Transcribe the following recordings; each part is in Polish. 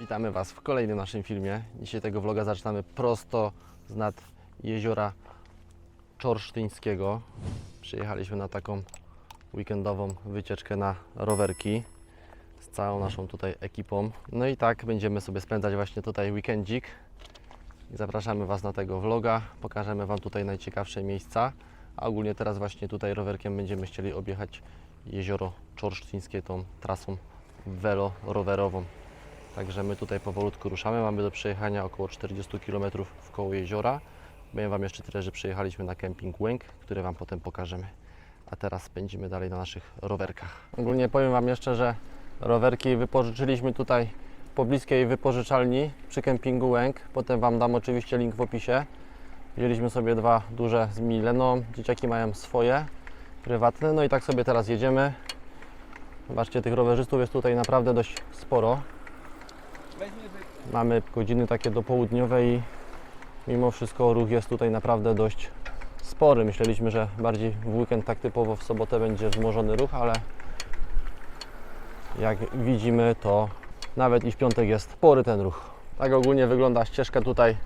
Witamy Was w kolejnym naszym filmie. Dzisiaj tego vloga zaczynamy prosto z nad jeziora Czorsztyńskiego. Przyjechaliśmy na taką weekendową wycieczkę na rowerki z całą naszą tutaj ekipą. No i tak będziemy sobie spędzać właśnie tutaj weekendzik. Zapraszamy Was na tego vloga. Pokażemy Wam tutaj najciekawsze miejsca. A ogólnie teraz właśnie tutaj rowerkiem będziemy chcieli objechać jezioro Czorsztyńskie tą trasą welo-rowerową. Także my tutaj powolutku ruszamy. Mamy do przejechania około 40 km w koło jeziora. Powiem Wam jeszcze tyle, że przyjechaliśmy na kemping Łęk, który Wam potem pokażemy. A teraz spędzimy dalej na naszych rowerkach. Ogólnie powiem Wam jeszcze, że rowerki wypożyczyliśmy tutaj w pobliskiej wypożyczalni przy kempingu Łęk. Potem Wam dam oczywiście link w opisie. Wzięliśmy sobie dwa duże z Mileną. Dzieciaki mają swoje prywatne. No i tak sobie teraz jedziemy. Zobaczcie, tych rowerzystów jest tutaj naprawdę dość sporo. Mamy godziny takie dopołudniowe i mimo wszystko ruch jest tutaj naprawdę dość spory. Myśleliśmy, że bardziej w weekend tak typowo w sobotę będzie wzmożony ruch, ale jak widzimy to nawet i w piątek jest spory ten ruch. Tak ogólnie wygląda ścieżka tutaj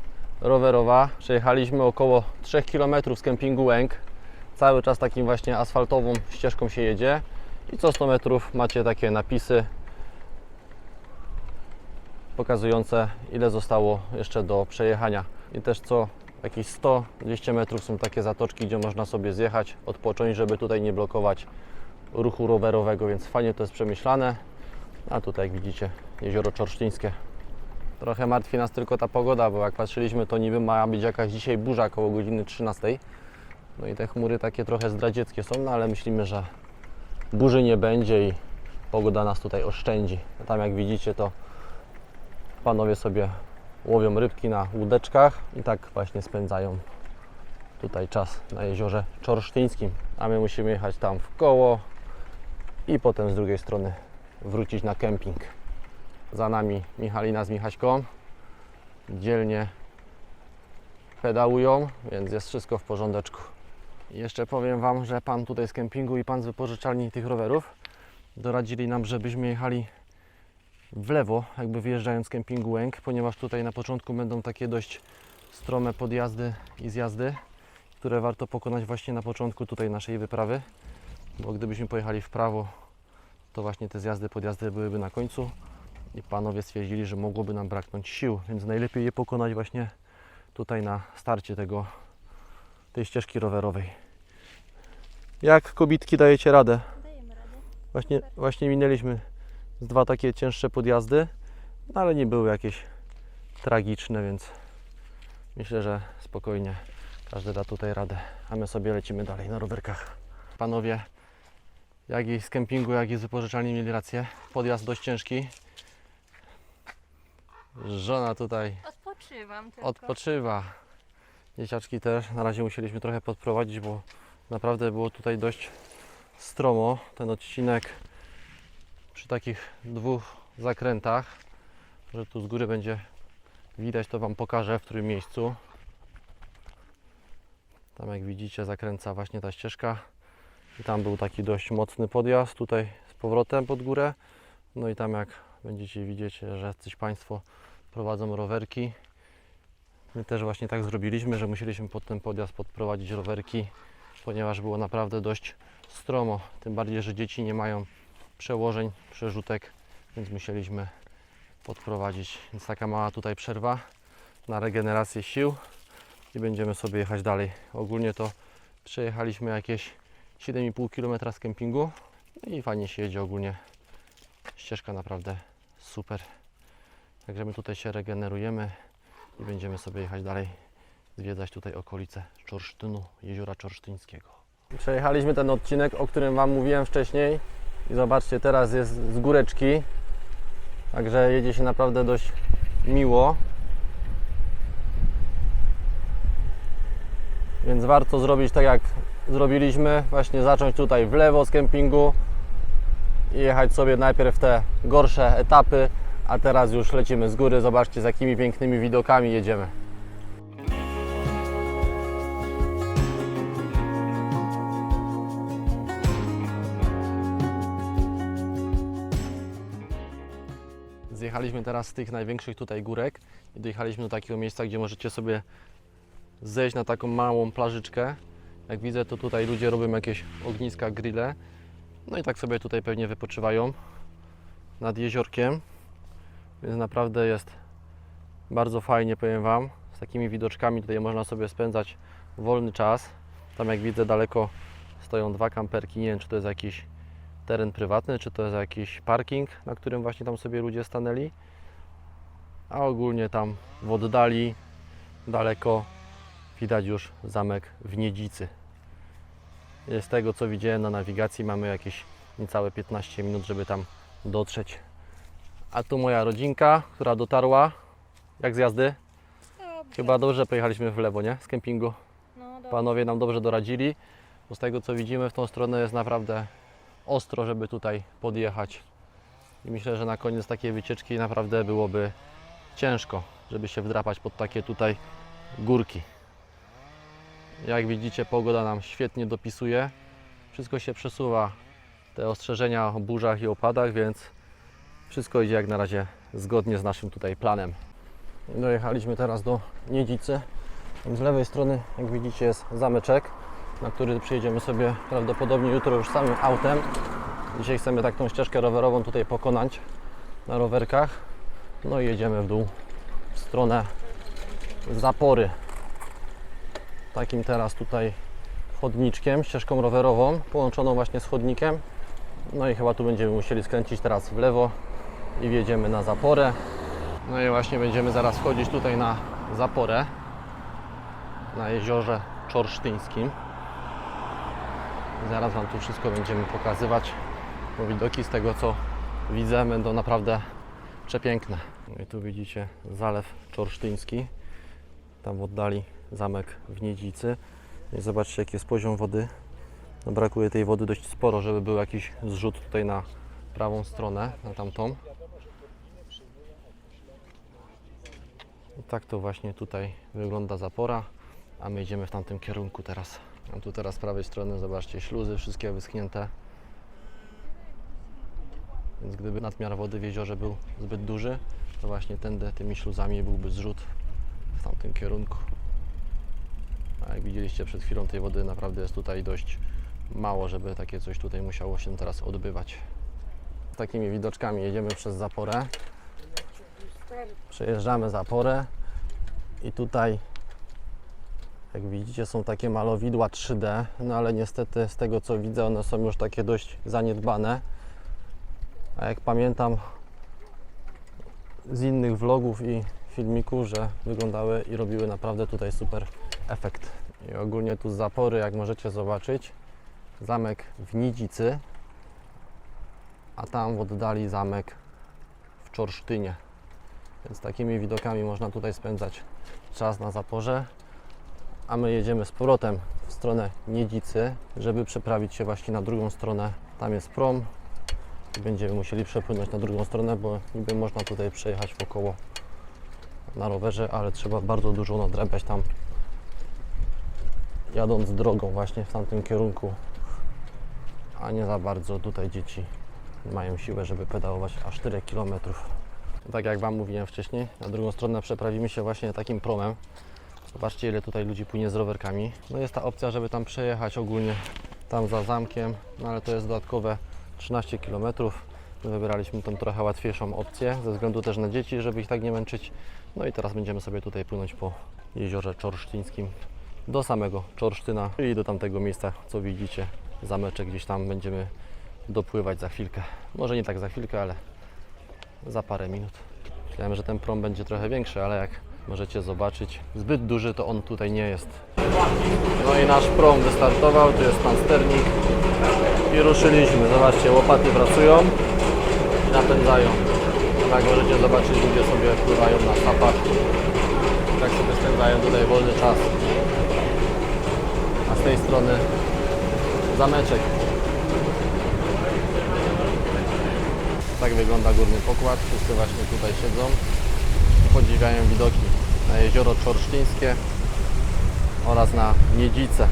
rowerowa. Przejechaliśmy około 3 km z kempingu Łęk. Cały czas takim właśnie asfaltową ścieżką się jedzie i co 100 metrów macie takie napisy pokazujące ile zostało jeszcze do przejechania. I też co jakieś 100-200 metrów są takie zatoczki, gdzie można sobie zjechać, odpocząć, żeby tutaj nie blokować ruchu rowerowego, więc fajnie to jest przemyślane. A tutaj jak widzicie jezioro Czorsztyńskie. Trochę martwi nas tylko ta pogoda, bo jak patrzyliśmy to niby ma być jakaś dzisiaj burza około godziny 13. No i te chmury takie trochę zdradzieckie są, no ale myślimy, że burzy nie będzie i pogoda nas tutaj oszczędzi. Tam jak widzicie to panowie sobie łowią rybki na łódeczkach i tak właśnie spędzają tutaj czas na jeziorze Czorsztyńskim. A my musimy jechać tam w koło i potem z drugiej strony wrócić na kemping. Za nami Michalina z Michaśką. Dzielnie pedałują, więc jest wszystko w porządeczku. Jeszcze powiem Wam, że Pan tutaj z kempingu i Pan z wypożyczalni tych rowerów doradzili nam, żebyśmy jechali w lewo, jakby wyjeżdżając z kempingu Łęk, ponieważ tutaj na początku będą takie dość strome podjazdy i zjazdy, które warto pokonać właśnie na początku tutaj naszej wyprawy, bo gdybyśmy pojechali w prawo, to właśnie te zjazdy, podjazdy byłyby na końcu i panowie stwierdzili, że mogłoby nam braknąć sił, więc najlepiej je pokonać właśnie tutaj na starcie tego, tej ścieżki rowerowej. Jak kobitki dajecie radę? Dajemy radę. Właśnie, właśnie minęliśmy z dwa takie cięższe podjazdy, no ale nie były jakieś tragiczne, więc myślę, że spokojnie każdy da tutaj radę. A my sobie lecimy dalej na rowerkach. Panowie, jak i z kempingu, jak i z wypożyczalni mieli rację. Podjazd dość ciężki. Żona tutaj Odpoczywam tylko. odpoczywa. Dzieciaczki też. Na razie musieliśmy trochę podprowadzić, bo naprawdę było tutaj dość stromo. Ten odcinek przy takich dwóch zakrętach, że tu z góry będzie widać, to Wam pokażę w którym miejscu. Tam jak widzicie zakręca właśnie ta ścieżka i tam był taki dość mocny podjazd, tutaj z powrotem pod górę. No i tam jak będziecie widzieć, że jacyś Państwo prowadzą rowerki. My też właśnie tak zrobiliśmy, że musieliśmy pod ten podjazd podprowadzić rowerki, ponieważ było naprawdę dość stromo. Tym bardziej, że dzieci nie mają przełożeń, przerzutek, więc musieliśmy podprowadzić. Więc taka mała tutaj przerwa na regenerację sił i będziemy sobie jechać dalej. Ogólnie to przejechaliśmy jakieś 7,5 km z kempingu no i fajnie się jedzie ogólnie. Ścieżka naprawdę super. Także my tutaj się regenerujemy i będziemy sobie jechać dalej, zwiedzać tutaj okolice Czorsztynu, jeziora Czorsztyńskiego. Przejechaliśmy ten odcinek, o którym Wam mówiłem wcześniej i zobaczcie, teraz jest z góreczki, także jedzie się naprawdę dość miło. Więc warto zrobić tak jak zrobiliśmy, właśnie zacząć tutaj w lewo z kempingu i jechać sobie najpierw te gorsze etapy, a teraz już lecimy z góry. Zobaczcie, z jakimi pięknymi widokami jedziemy. Zjechaliśmy teraz z tych największych tutaj górek i dojechaliśmy do takiego miejsca, gdzie możecie sobie zejść na taką małą plażyczkę. Jak widzę, to tutaj ludzie robią jakieś ogniska, grille. No i tak sobie tutaj pewnie wypoczywają nad jeziorkiem. Więc naprawdę jest bardzo fajnie, powiem Wam. Z takimi widoczkami tutaj można sobie spędzać wolny czas. Tam jak widzę daleko stoją dwa kamperki. Nie wiem, czy to jest jakiś teren prywatny, czy to jest jakiś parking, na którym właśnie tam sobie ludzie stanęli. A ogólnie tam w oddali, daleko widać już zamek w Niedzicy. Z tego co widziałem na nawigacji mamy jakieś niecałe 15 minut, żeby tam dotrzeć. A tu moja rodzinka, która dotarła. Jak z jazdy? Dobrze. Chyba dobrze pojechaliśmy w lewo, nie? Z kempingu. No. Panowie nam dobrze doradzili, bo z tego co widzimy w tą stronę jest naprawdę ostro, żeby tutaj podjechać. I myślę, że na koniec takiej wycieczki naprawdę byłoby ciężko, żeby się wdrapać pod takie tutaj górki. Jak widzicie, pogoda nam świetnie dopisuje. Wszystko się przesuwa, te ostrzeżenia o burzach i opadach, więc wszystko idzie jak na razie zgodnie z naszym tutaj planem. Dojechaliśmy teraz do Niedzicy. Z lewej strony, jak widzicie, jest zameczek, na który przyjedziemy sobie prawdopodobnie jutro już samym autem. Dzisiaj chcemy tak tą ścieżkę rowerową tutaj pokonać na rowerkach. No i jedziemy w dół w stronę zapory. Takim teraz tutaj chodniczkiem, ścieżką rowerową, połączoną właśnie z chodnikiem. No i chyba tu będziemy musieli skręcić teraz w lewo i wjedziemy na zaporę. No i właśnie będziemy zaraz wchodzić tutaj na zaporę na jeziorze Czorsztyńskim. Zaraz Wam tu wszystko będziemy pokazywać, bo widoki z tego co widzę będą naprawdę przepiękne. No i tu widzicie zalew czorsztyński, tam w oddali zamek w Niedzicy. I zobaczcie jaki jest poziom wody. No, brakuje tej wody dość sporo, żeby był jakiś zrzut tutaj na prawą stronę, na tamtą. I tak to właśnie tutaj wygląda zapora, a my idziemy w tamtym kierunku teraz. A tu teraz z prawej strony zobaczcie śluzy, wszystkie wyschnięte. Więc gdyby nadmiar wody w jeziorze był zbyt duży, to właśnie tędy tymi śluzami byłby zrzut w tamtym kierunku. A jak widzieliście przed chwilą tej wody naprawdę jest tutaj dość mało, żeby takie coś tutaj musiało się teraz odbywać. Z takimi widoczkami jedziemy przez zaporę. Przejeżdżamy zaporę i tutaj jak widzicie są takie malowidła 3D, no ale niestety z tego co widzę one są już takie dość zaniedbane. A jak pamiętam z innych vlogów i filmików, że wyglądały i robiły naprawdę tutaj super efekt. I ogólnie tu z zapory, jak możecie zobaczyć, zamek w Nidzicy, a tam w oddali zamek w Czorsztynie. Więc takimi widokami można tutaj spędzać czas na zaporze. A my jedziemy z powrotem w stronę Niedzicy, żeby przeprawić się właśnie na drugą stronę. Tam jest prom i będziemy musieli przepłynąć na drugą stronę, bo niby można tutaj przejechać wokoło na rowerze, ale trzeba bardzo dużo nadrabiać tam jadąc drogą właśnie w tamtym kierunku, a nie za bardzo tutaj dzieci mają siłę, żeby pedałować aż 4 km. Tak jak Wam mówiłem wcześniej, na drugą stronę przeprawimy się właśnie takim promem. Zobaczcie ile tutaj ludzi płynie z rowerkami. No jest ta opcja, żeby tam przejechać ogólnie tam za zamkiem, no ale to jest dodatkowe 13 km. My wybraliśmy tą trochę łatwiejszą opcję, ze względu też na dzieci, żeby ich tak nie męczyć. No i teraz będziemy sobie tutaj płynąć po jeziorze Czorsztyńskim do samego Czorsztyna, czyli do tamtego miejsca, co widzicie, zameczek gdzieś tam będziemy dopływać za chwilkę. Może nie tak za chwilkę, ale za parę minut. Myślałem, że ten prom będzie trochę większy, ale jak możecie zobaczyć, zbyt duży to on tutaj nie jest. No i nasz prom wystartował, tu jest pan sternik i ruszyliśmy. Zobaczcie, łopaty pracują i napędzają. Jak możecie zobaczyć, ludzie sobie pływają na sapach. Tak sobie spędzają tutaj wolny czas. A z tej strony zameczek. Tak wygląda górny pokład. Wszyscy właśnie tutaj siedzą podziwiają widoki na jezioro Czorsztyńskie oraz na Niedzice.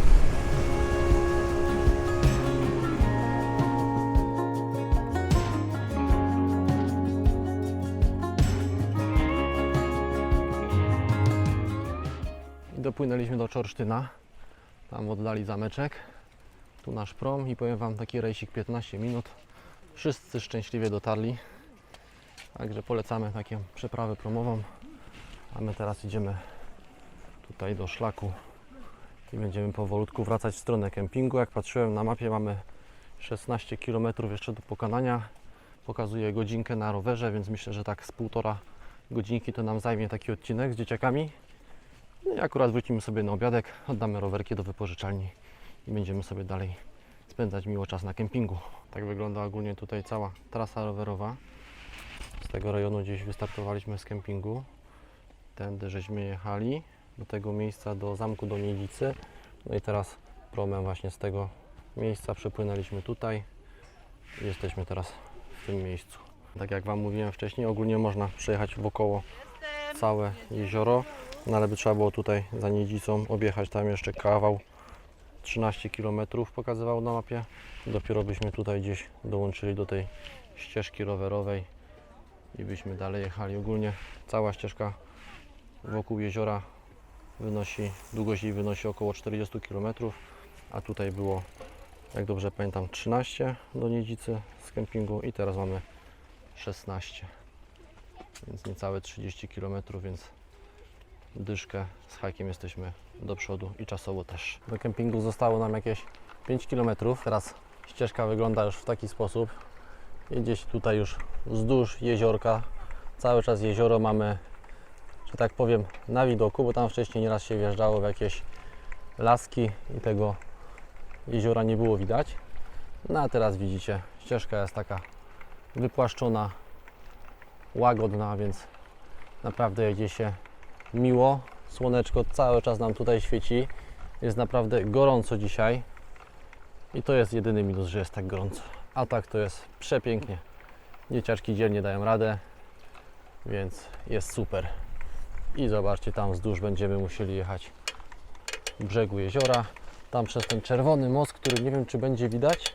I dopłynęliśmy do Czorsztyna. Tam oddali zameczek. Tu nasz prom i powiem Wam taki rejsik 15 minut. Wszyscy szczęśliwie dotarli. Także polecamy taką przeprawę promową. A my teraz idziemy tutaj do szlaku i będziemy powolutku wracać w stronę kempingu. Jak patrzyłem na mapie mamy 16 km jeszcze do pokonania. Pokazuje godzinkę na rowerze, więc myślę, że tak z półtora godzinki to nam zajmie taki odcinek z dzieciakami. No i akurat wrócimy sobie na obiadek, oddamy rowerki do wypożyczalni i będziemy sobie dalej spędzać miło czas na kempingu. Tak wygląda ogólnie tutaj cała trasa rowerowa. Z tego rejonu gdzieś wystartowaliśmy z kempingu. Tędy żeśmy jechali do tego miejsca, do zamku do Niedicy. No i teraz promem właśnie z tego miejsca przepłynęliśmy tutaj. Jesteśmy teraz w tym miejscu. Tak jak Wam mówiłem wcześniej, ogólnie można przejechać wokoło całe jezioro, no ale by trzeba było tutaj za Niedzicą objechać tam jeszcze kawał. 13 km pokazywał na mapie. Dopiero byśmy tutaj gdzieś dołączyli do tej ścieżki rowerowej i byśmy dalej jechali. Ogólnie cała ścieżka wokół jeziora wynosi, długość jej wynosi około 40 km, a tutaj było, jak dobrze pamiętam, 13 do Niedzicy z kempingu i teraz mamy 16, więc niecałe 30 km, więc dyszkę z hakiem jesteśmy do przodu i czasowo też. Do kempingu zostało nam jakieś 5 km. Teraz ścieżka wygląda już w taki sposób. I gdzieś tutaj już wzdłuż jeziorka, cały czas jezioro mamy, że tak powiem, na widoku, bo tam wcześniej nieraz się wjeżdżało w jakieś laski i tego jeziora nie było widać. No a teraz widzicie, ścieżka jest taka wypłaszczona, łagodna, więc naprawdę jedzie się miło. Słoneczko cały czas nam tutaj świeci. Jest naprawdę gorąco dzisiaj. I to jest jedyny minus, że jest tak gorąco. A tak to jest przepięknie. Dzieciaczki dzielnie dają radę, więc jest super. I zobaczcie, tam wzdłuż będziemy musieli jechać brzegu jeziora. Tam przez ten czerwony most, który nie wiem, czy będzie widać.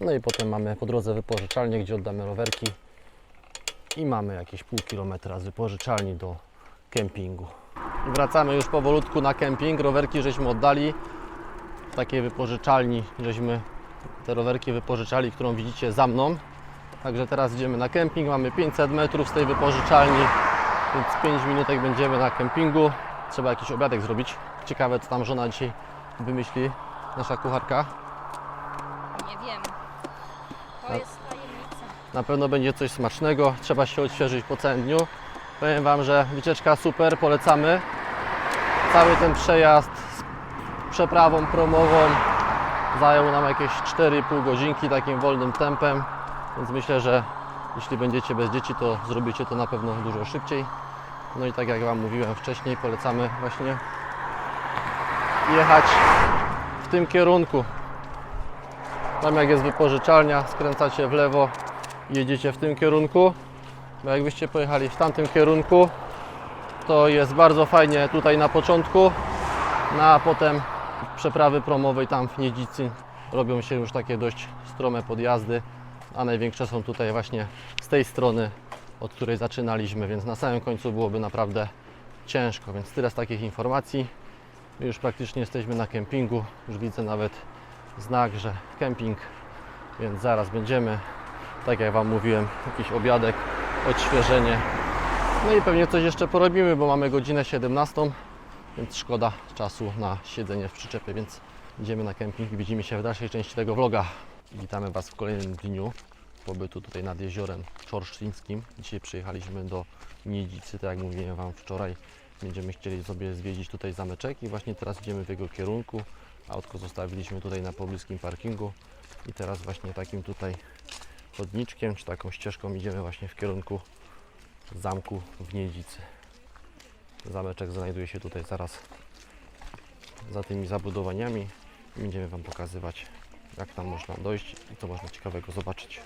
No i potem mamy po drodze wypożyczalnię, gdzie oddamy rowerki. I mamy jakieś pół kilometra z wypożyczalni do kempingu. Wracamy już powolutku na kemping. Rowerki żeśmy oddali w takiej wypożyczalni, żeśmy te rowerki wypożyczali, którą widzicie za mną. Także teraz idziemy na kemping. Mamy 500 metrów z tej wypożyczalni, więc 5 minutek będziemy na kempingu. Trzeba jakiś obiadek zrobić. Ciekawe, co tam żona dzisiaj wymyśli, nasza kucharka. Nie wiem. To jest tajemnica. Na pewno będzie coś smacznego. Trzeba się odświeżyć po całym dniu. Powiem Wam, że wycieczka super, polecamy. Cały ten przejazd z przeprawą promową zajął nam jakieś 4,5 godzinki takim wolnym tempem. Więc myślę, że jeśli będziecie bez dzieci, to zrobicie to na pewno dużo szybciej. No i tak jak Wam mówiłem wcześniej, polecamy właśnie jechać w tym kierunku. Tam jak jest wypożyczalnia, skręcacie w lewo, jedziecie w tym kierunku. Bo jakbyście pojechali w tamtym kierunku, to jest bardzo fajnie tutaj na początku, no a potem przeprawy promowej tam w Niedzicy robią się już takie dość strome podjazdy, a największe są tutaj właśnie z tej strony, od której zaczynaliśmy, więc na samym końcu byłoby naprawdę ciężko, więc tyle z takich informacji. Już praktycznie jesteśmy na kempingu, już widzę nawet znak, że kemping, więc zaraz będziemy, tak jak Wam mówiłem, jakiś obiadek, odświeżenie. No i pewnie coś jeszcze porobimy, bo mamy godzinę 17, więc szkoda czasu na siedzenie w przyczepie, więc idziemy na kemping i widzimy się w dalszej części tego vloga. Witamy Was w kolejnym dniu pobytu tutaj nad jeziorem czorsztyńskim. Dzisiaj przyjechaliśmy do Niedzicy, tak jak mówiłem Wam wczoraj. Będziemy chcieli sobie zwiedzić tutaj zameczek i właśnie teraz idziemy w jego kierunku. Autko zostawiliśmy tutaj na pobliskim parkingu i teraz właśnie takim tutaj chodniczkiem czy taką ścieżką idziemy właśnie w kierunku zamku w Niedzicy. Zameczek znajduje się tutaj zaraz za tymi zabudowaniami będziemy Wam pokazywać jak tam można dojść i co można ciekawego zobaczyć.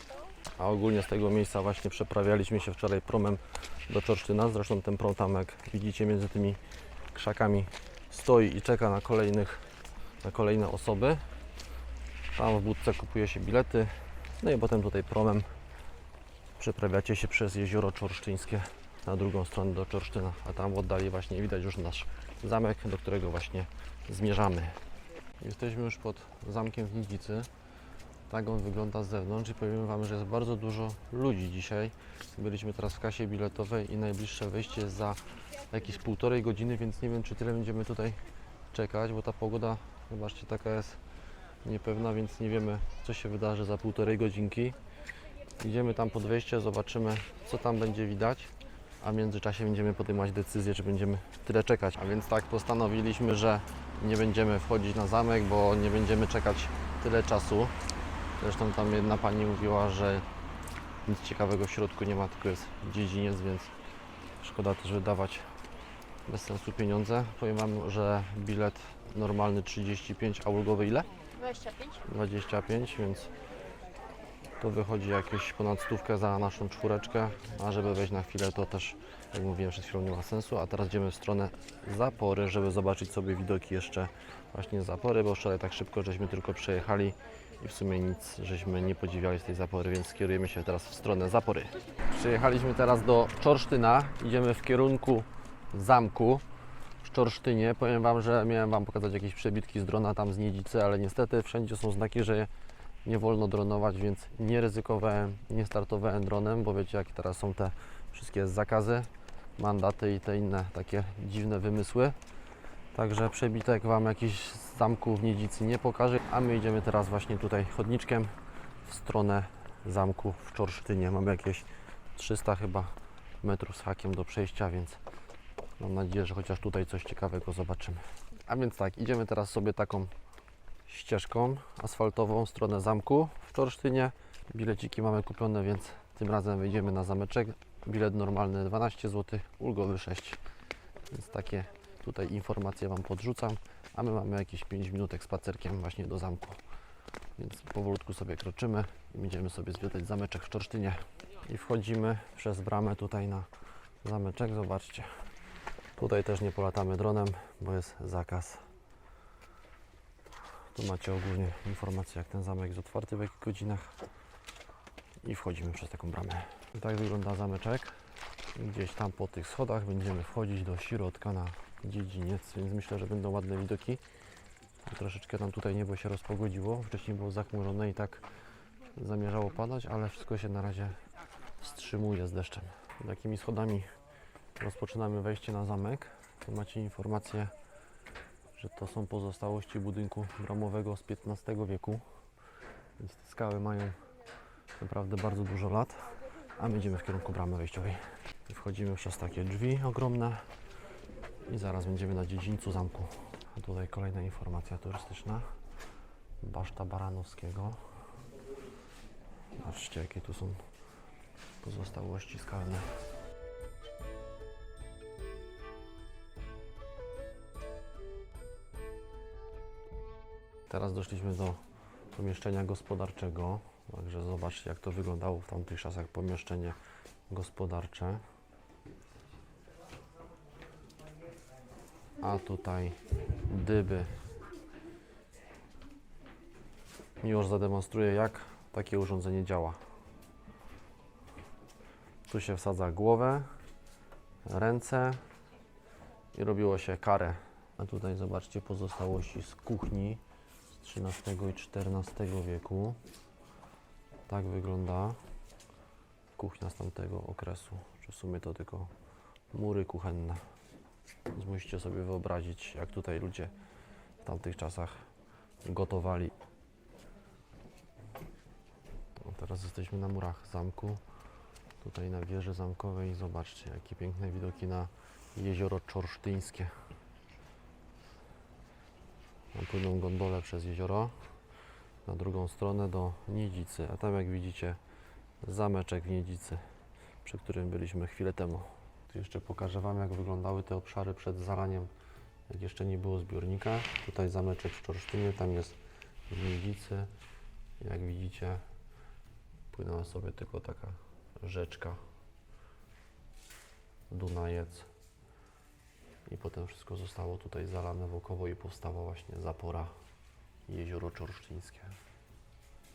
A ogólnie z tego miejsca właśnie przeprawialiśmy się wczoraj promem do Czorsztyna. Zresztą ten prom tam jak widzicie między tymi krzakami stoi i czeka na kolejnych, na kolejne osoby. Tam w budce kupuje się bilety. No i potem tutaj promem przeprawiacie się przez jezioro czorsztyńskie na drugą stronę do Czorsztyna, a tam w oddali właśnie widać już nasz zamek, do którego właśnie zmierzamy. Jesteśmy już pod zamkiem w Nidzicy. Tak on wygląda z zewnątrz i powiem Wam, że jest bardzo dużo ludzi dzisiaj. Byliśmy teraz w kasie biletowej i najbliższe wejście jest za jakieś półtorej godziny, więc nie wiem czy tyle będziemy tutaj czekać, bo ta pogoda, zobaczcie, taka jest niepewna, więc nie wiemy co się wydarzy za półtorej godzinki. Idziemy tam pod wejście, zobaczymy co tam będzie widać, a w międzyczasie będziemy podejmować decyzję, czy będziemy tyle czekać. A więc tak postanowiliśmy, że nie będziemy wchodzić na zamek, bo nie będziemy czekać tyle czasu. Zresztą tam jedna pani mówiła, że nic ciekawego w środku nie ma, tylko jest dziedziniec, więc szkoda też wydawać bez sensu pieniądze. Powiem Wam, że bilet normalny 35, a ulgowy ile? 25? 25, więc to wychodzi jakieś ponad stówkę za naszą czwóreczkę, a żeby wejść na chwilę to też, jak mówiłem przed chwilą, nie ma sensu. A teraz idziemy w stronę Zapory, żeby zobaczyć sobie widoki jeszcze właśnie Zapory, bo wczoraj tak szybko żeśmy tylko przejechali i w sumie nic żeśmy nie podziwiali z tej Zapory, więc skierujemy się teraz w stronę Zapory. Przyjechaliśmy teraz do Czorsztyna, idziemy w kierunku zamku w Czorsztynie. Powiem Wam, że miałem Wam pokazać jakieś przebitki z drona tam z Niedzicy, ale niestety wszędzie są znaki, że nie wolno dronować, więc nie ryzykowałem, nie startowałem dronem, bo wiecie jakie teraz są te wszystkie zakazy, mandaty i te inne takie dziwne wymysły. Także przebitek Wam jakiś z zamku w Niedzicy nie pokażę, a my idziemy teraz właśnie tutaj chodniczkiem w stronę zamku w Czorsztynie. Mamy jakieś 300 chyba metrów z hakiem do przejścia, więc mam nadzieję, że chociaż tutaj coś ciekawego zobaczymy. A więc tak, idziemy teraz sobie taką ścieżką asfaltową w stronę zamku w Czorsztynie. Bileciki mamy kupione, więc tym razem wyjdziemy na zameczek. Bilet normalny 12 zł, ulgowy 6. Więc takie tutaj informacje Wam podrzucam. A my mamy jakieś 5 minutek spacerkiem właśnie do zamku. Więc powolutku sobie kroczymy i będziemy sobie zwiedzać zameczek w Czorsztynie. I wchodzimy przez bramę tutaj na zameczek. Zobaczcie. Tutaj też nie polatamy dronem, bo jest zakaz. Tu macie ogólnie informacje, jak ten zamek jest otwarty, w jakich godzinach. I wchodzimy przez taką bramę. Tak wygląda zameczek. Gdzieś tam po tych schodach będziemy wchodzić do środka na dziedziniec, więc myślę, że będą ładne widoki. Troszeczkę nam tutaj niebo się rozpogodziło. Wcześniej było zachmurzone i tak zamierzało padać, ale wszystko się na razie wstrzymuje z deszczem. Takimi schodami rozpoczynamy wejście na zamek. Tu macie informację, że to są pozostałości budynku bramowego z XV wieku. Więc te skały mają naprawdę bardzo dużo lat. A my idziemy w kierunku bramy wejściowej. Wchodzimy przez takie drzwi ogromne i zaraz będziemy na dziedzińcu zamku. A tutaj kolejna informacja turystyczna. Baszta Baranowskiego. Patrzcie jakie tu są pozostałości skalne. Teraz doszliśmy do pomieszczenia gospodarczego. Także zobaczcie, jak to wyglądało w tamtych czasach pomieszczenie gospodarcze. A tutaj dyby. Miłosz zademonstruje, jak takie urządzenie działa. Tu się wsadza głowę, ręce i robiło się karę. A tutaj zobaczcie pozostałości z kuchni z XIII i XIV wieku. Tak wygląda kuchnia z tamtego okresu. Czy w sumie to tylko mury kuchenne. Więc musicie sobie wyobrazić, jak tutaj ludzie w tamtych czasach gotowali. No, teraz jesteśmy na murach zamku. Tutaj na wieży zamkowej. Zobaczcie, jakie piękne widoki na jezioro Czorsztyńskie. Tam płyną gondole przez jezioro na drugą stronę do Niedzicy, a tam jak widzicie zameczek w Niedzicy, przy którym byliśmy chwilę temu. Tu jeszcze pokażę Wam jak wyglądały te obszary przed zalaniem, jak jeszcze nie było zbiornika. Tutaj zameczek w Czorsztynie, tam jest w Niedzicy. Jak widzicie płynęła sobie tylko taka rzeczka, Dunajec. I potem wszystko zostało tutaj zalane wokoło i powstała właśnie zapora jezioro czorsztyńskie.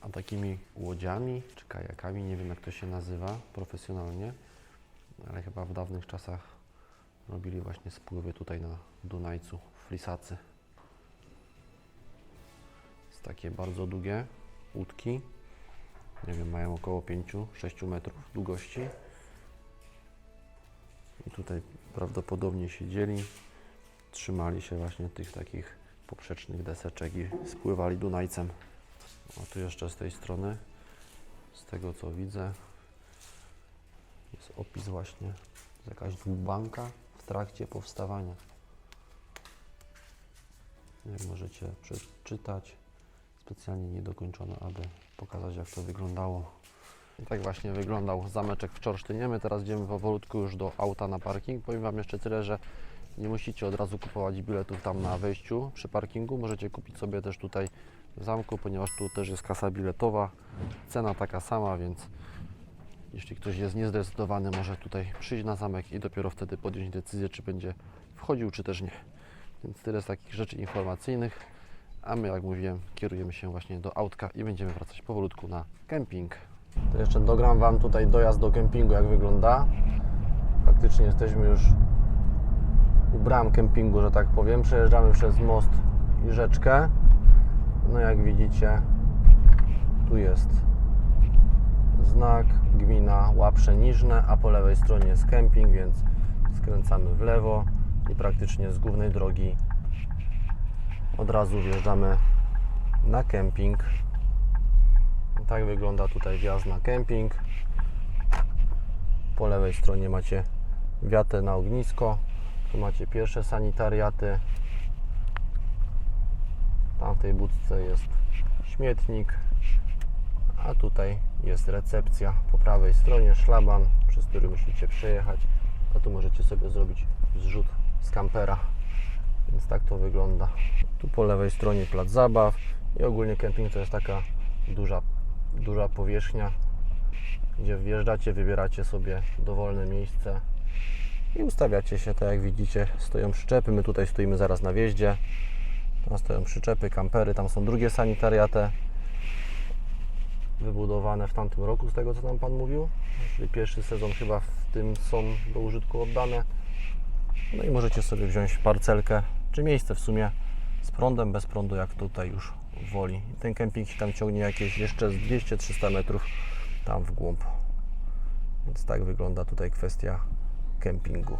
A takimi łodziami czy kajakami, nie wiem jak to się nazywa profesjonalnie, ale chyba chyba w dawnych czasach robili właśnie spływy tutaj na Dunajcu, Flisacy. Jest takie bardzo długie łódki. Nie wiem, mają około 5-6 metrów długości. I tutaj prawdopodobnie siedzieli, trzymali się właśnie tych takich poprzecznych deseczek i spływali Dunajcem. O tu jeszcze z tej strony, z tego co widzę, jest opis właśnie, jakaś dłubanka w trakcie powstawania. Jak możecie przeczytać, specjalnie niedokończone, aby pokazać jak to wyglądało. I tak właśnie wyglądał zameczek w Czorsztynie. My teraz idziemy powolutku już do auta na parking. Powiem Wam jeszcze tyle, że nie musicie od razu kupować biletów tam na wejściu przy parkingu. Możecie kupić sobie też tutaj w zamku, ponieważ tu też jest kasa biletowa. Cena taka sama, więc jeśli ktoś jest niezdecydowany, może tutaj przyjść na zamek i dopiero wtedy podjąć decyzję, czy będzie wchodził, czy też nie. Więc tyle z takich rzeczy informacyjnych. A my, jak mówiłem, kierujemy się właśnie do autka i będziemy wracać powolutku na kemping. To jeszcze dogram Wam tutaj dojazd do kempingu, jak wygląda. Faktycznie jesteśmy już bram kempingu, że tak powiem. Przejeżdżamy przez most i rzeczkę. No jak widzicie, tu jest znak gmina Łaprze Niżne, a po lewej stronie jest kemping, więc skręcamy w lewo i praktycznie z głównej drogi od razu wjeżdżamy na kemping. Tak wygląda tutaj wjazd na kemping. Po lewej stronie macie wiatę na ognisko. Tu macie pierwsze sanitariaty. Tam w tej budce jest śmietnik. A tutaj jest recepcja po prawej stronie, szlaban, przez który musicie przejechać. A tu możecie sobie zrobić zrzut z kampera. Więc tak to wygląda. Tu po lewej stronie plac zabaw i ogólnie kemping to jest taka duża, duża powierzchnia, gdzie wjeżdżacie, wybieracie sobie dowolne miejsce i ustawiacie się, tak jak widzicie, stoją przyczepy, my tutaj stoimy zaraz na wjeździe, tam stoją przyczepy, kampery, tam są drugie sanitariaty, wybudowane w tamtym roku, z tego co tam Pan mówił, czyli pierwszy sezon chyba w tym są do użytku oddane, no i możecie sobie wziąć parcelkę, czy miejsce w sumie z prądem, bez prądu, jak tutaj już woli. Ten kemping tam ciągnie jakieś jeszcze z 200-300 metrów tam w głąb. Więc tak wygląda tutaj kwestia Campingo.